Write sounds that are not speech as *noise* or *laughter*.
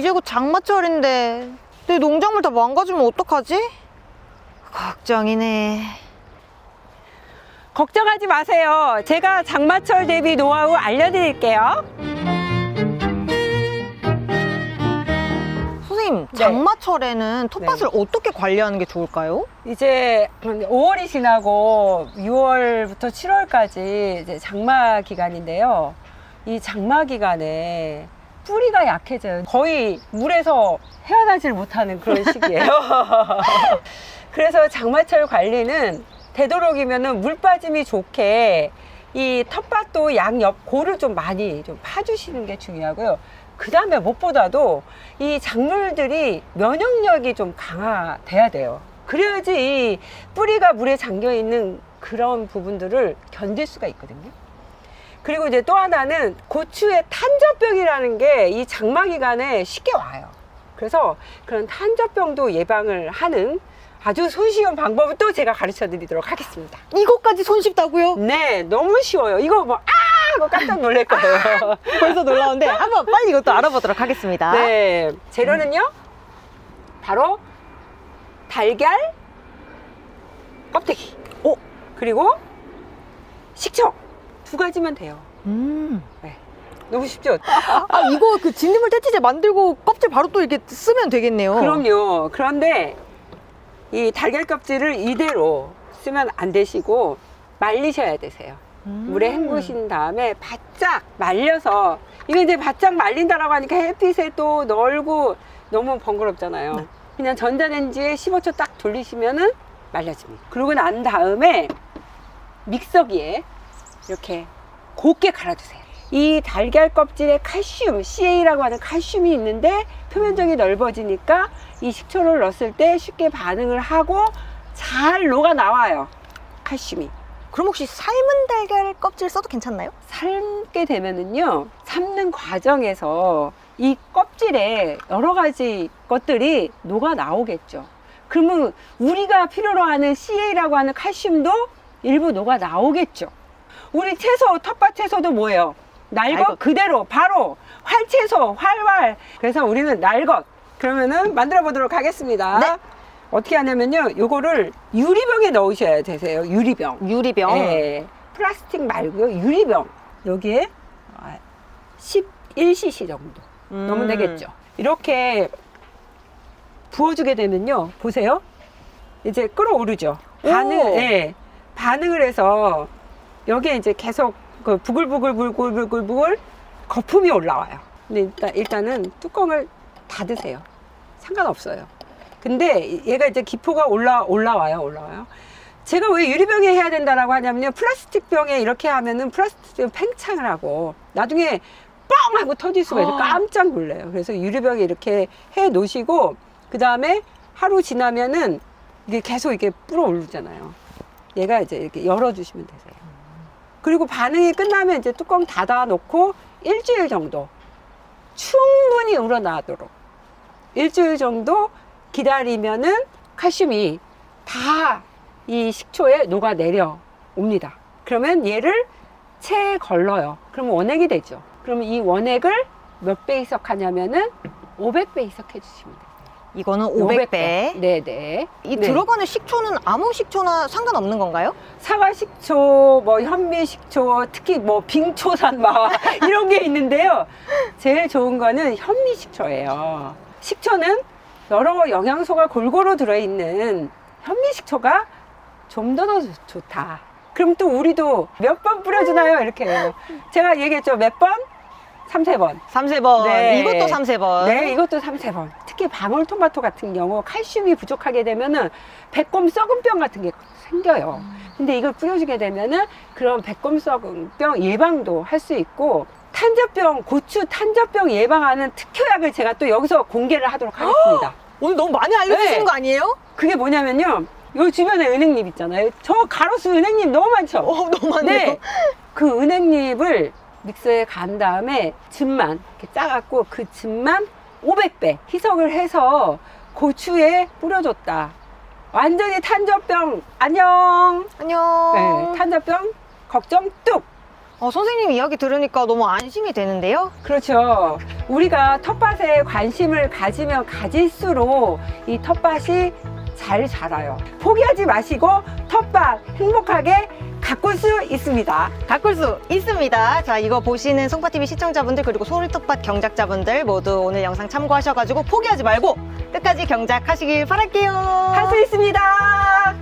이제 곧 장마철인데 내 농작물 다 망가지면 어떡하지? 걱정이네. 걱정하지 마세요. 제가 장마철 대비 노하우 알려드릴게요. 선생님, 네. 장마철에는 텃밭을 어떻게 관리하는 게 좋을까요? 이제 5월이 지나고 6월부터 7월까지 이제 장마 기간인데요. 이 장마 기간에 뿌리가 약해져요. 거의 물에서 헤어나질 못하는 그런 시기예요. *laughs* 그래서 장마철 관리는 되도록이면 물 빠짐이 좋게 이 텃밭도 양옆 고를 좀 많이 좀 파주시는 게 중요하고요. 그 다음에 무엇보다도 이 작물들이 면역력이 좀 강화돼야 돼요. 그래야지 이 뿌리가 물에 잠겨 있는 그런 부분들을 견딜 수가 있거든요. 그리고 이제 또 하나는 고추의 탄저병이라는 게 이 장마 기간에 쉽게 와요. 그래서 그런 탄저병도 예방을 하는 아주 손쉬운 방법을 또 제가 가르쳐 드리도록 하겠습니다. 이것까지 손쉽다고요? 네, 너무 쉬워요. 이거 뭐, 아! 하고 깜짝 놀랄 거예요. 벌써 놀라운데 한번 빨리 이것도 알아보도록 하겠습니다. 네. 재료는요? 바로 달걀, 껍데기. 오! 그리고 식초. 두 가지면 돼요. 음. 너무 쉽죠? 아, 이거 그 진딧물 퇴치제 만들고 껍질 바로 또 이렇게 쓰면 되겠네요. 그럼요. 그런데 이 달걀 껍질을 이대로 쓰면 안 되시고 말리셔야 되세요. 음. 물에 헹구신 다음에 바짝 말려서 이거 이제 바짝 말린다라고 하니까 햇빛에 또 널고 너무 번거롭잖아요. 네. 그냥 전자레인지에 15초 딱 돌리시면은 말려집니다. 그러고 난 다음에 믹서기에 이렇게 곱게 갈아주세요. 이 달걀 껍질에 칼슘, CA라고 하는 칼슘이 있는데 표면적이 넓어지니까 이 식초를 넣었을 때 쉽게 반응을 하고 잘 녹아 나와요. 칼슘이. 그럼 혹시 삶은 달걀 껍질 써도 괜찮나요? 삶게 되면은요 삶는 과정에서 이 껍질에 여러 가지 것들이 녹아 나오겠죠. 그러면 우리가 필요로 하는 CA라고 하는 칼슘도 일부 녹아 나오겠죠. 우리 채소 텃밭 채소도 뭐예요? 날것. 그대로 바로 활채소 활활. 그래서 우리는 날것. 그러면은 만들어 보도록 하겠습니다. 네. 어떻게 하냐면요, 요거를 유리병에 넣으셔야 되세요. 유리병. 유리병. 네. 플라스틱 말고요. 유리병. 여기에 11cc 정도 음. 넣으면 되겠죠. 이렇게 부어주게 되면요. 보세요. 이제 끓어오르죠. 반응, 오. 예. 반응을 해서 여기에 이제 계속 그 부글부글 부글부글 부글 거품이 올라와요. 근데 일단, 일단은 뚜껑을 닫으세요. 상관없어요. 근데 얘가 이제 기포가 올라, 올라와요. 올라와요. 제가 왜 유리병에 해야 된다라고 하냐면요. 플라스틱 병에 이렇게 하면은 플라스틱 병 팽창을 하고 나중에 뻥 하고 터질 수가 있어요. 아. 깜짝 놀래요. 그래서 유리병에 이렇게 해 놓으시고 그 다음에 하루 지나면은 이게 계속 이게 불어 오르잖아요. 얘가 이제 이렇게 열어주시면 되세요. 그리고 반응이 끝나면 이제 뚜껑 닫아 놓고 일주일 정도 충분히 우러나도록 일주일 정도 기다리면은 칼슘이 다 이 식초에 녹아 내려 옵니다. 그러면 얘를 체에 걸러요. 그러면 원액이 되죠. 그러면 이 원액을 몇배 이석하냐면은 500배 이석해 주시면 돼요. 이거는 500배. 네네. 이 네. 들어가는 식초는 아무 식초나 상관없는 건가요? 사과 식초, 뭐 현미 식초, 특히 뭐 빙초산 막 *laughs* 이런 게 있는데요. 제일 좋은 거는 현미 식초예요. 식초는 여러 영양소가 골고루 들어있는 현미 식초가 좀 더 더 좋다. 그럼 또 우리도 몇 번 뿌려주나요? 이렇게. 제가 얘기했죠. 몇 번? 삼세 번. 3세번. 네. 이것도 3세번. 네, 이것도 삼세 번. 특히 방울토마토 같은 경우 칼슘이 부족하게 되면은 백곰 썩은 병 같은 게 생겨요. 근데 이걸 뿌려주게 되면은 그런 백곰 썩은 병 예방도 할 수 있고 탄저병, 고추 탄저병 예방하는 특효약을 제가 또 여기서 공개를 하도록 하겠습니다. 오늘 너무 많이 알려주시는 네. 거 아니에요? 그게 뭐냐면요. 요 주변에 은행잎 있잖아요. 저 가로수 은행잎 너무 많죠? 어, 너무 많네요. 네. 그 은행잎을 믹서에 간 다음에 즙만 이렇게 짜갖고 그 즙만 500배 희석을 해서 고추에 뿌려줬다. 완전히 탄저병 안녕. 안녕. 네, 탄저병 걱정 뚝. 어, 선생님 이야기 들으니까 너무 안심이 되는데요? 그렇죠. 우리가 텃밭에 관심을 가지면 가질수록 이 텃밭이 잘 자라요. 포기하지 마시고 텃밭 행복하게 가꿀 수 있습니다. 가꿀 수 있습니다. 자, 이거 보시는 송파TV 시청자분들 그리고 소울텃밭 경작자분들 모두 오늘 영상 참고하셔가지고 포기하지 말고 끝까지 경작하시길 바랄게요. 하세요.